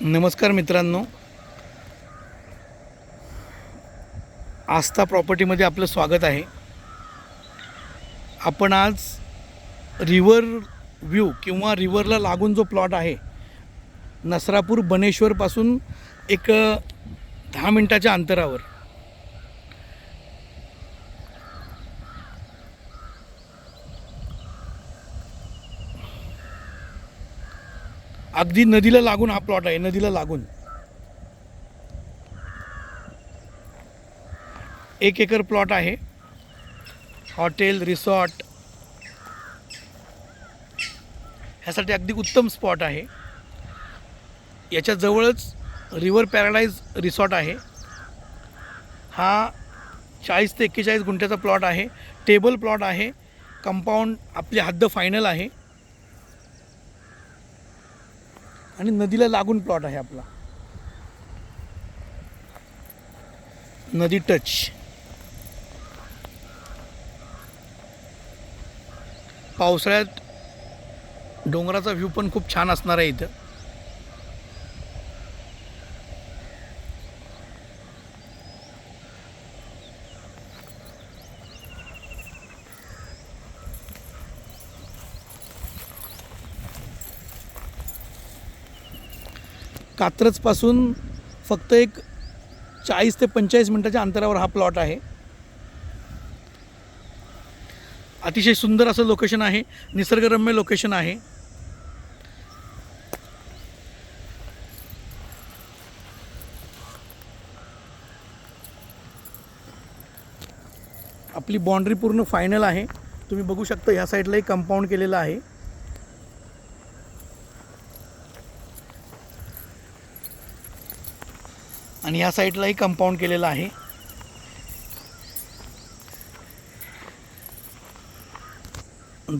नमस्कार मित्रांनो. आस्था प्रॉपर्टीमध्ये आपलं स्वागत आहे. आपण आज रिवर व्ह्यू किंवा रिव्हरला लागून जो प्लॉट आहे नसरापूर बनेश्वरपासून एक दहा मिनटाच्या अंतरावर. अगदी नदीला लागून हा प्लॉट आहे नदीला लागून. एक एकर प्लॉट आहे. हॉटेल रिसॉर्ट ह्यासाठी अगदी उत्तम स्पॉट आहे. याच्याजवळच रिव्हर पॅराडाईज रिसॉर्ट आहे. हा चाळीस ते एक्केचाळीस गुंठ्याचा प्लॉट आहे. टेबल प्लॉट आहे. कंपाऊंड आपली हद्द फायनल आहे. आणि नदीला लागून प्लॉट आहे आपला. नदी टच पावसाळ्यात डोंगराचा व्ह्यू पण खूप छान असणार आहे इथं. कात्रजपासून फक्त एक चाळीस ते पंचेचाळीस मिनटाच्या अंतरावर हा प्लॉट आहे. अतिशय सुंदर असं लोकेशन आहे. निसर्गरम्य लोकेशन आहे. आपली बाँड्री पूर्ण फायनल आहे. तुम्ही बघू शकता ह्या साईडलाही कंपाऊंड केलेलं आहे. आणि या साईडलाही कंपाऊंड केलेलं आहे.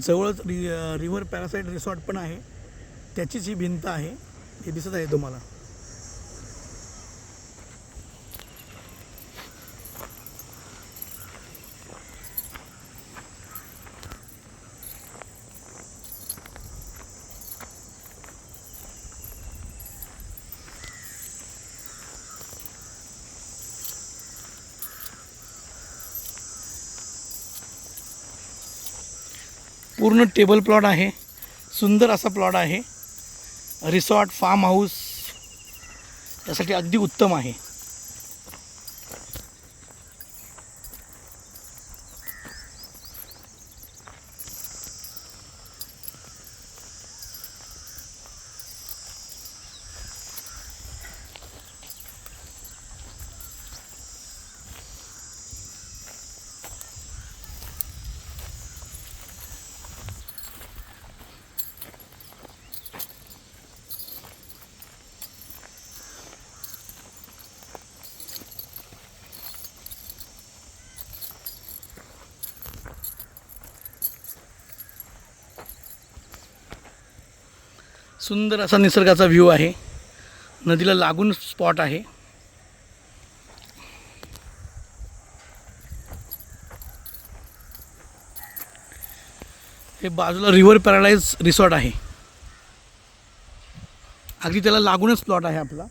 जवळच रि रिव्हर पॅरासाईट रिसॉर्ट पण आहे. त्याचीच ही भिंत आहे. हे दिसत आहे तुम्हाला. पूर्ण टेबल प्लॉट आहे. सुंदर असा प्लॉट आहे. रिसॉर्ट फार्म हाऊस यासाठी अगदी उत्तम आहे. सुंदर असा निसर्गाचा व्ह्यू आहे. नदीला लागून स्पॉट आहे. हे बाजूला रिव्हर पॅराडाईज रिसॉर्ट आहे. अगदी त्याला लागूनच प्लॉट आहे आपला.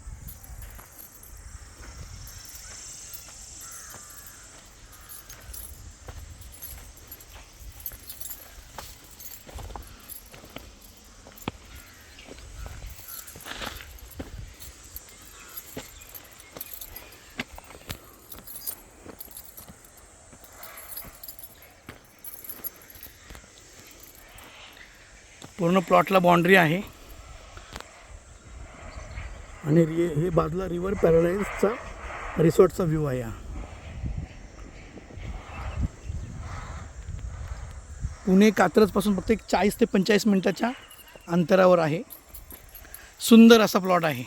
पूर्ण प्लॉटला बाउंड्री आहे. आणि रि हे बाजूला रिव्हर पॅराडाईजचा रिसॉर्टचा व्ह्यू आहे हा. पुणे कात्रजपासून फक्त एक चाळीस ते पंचेचाळीस मिनटाच्या अंतरावर आहे. सुंदर असा प्लॉट आहे.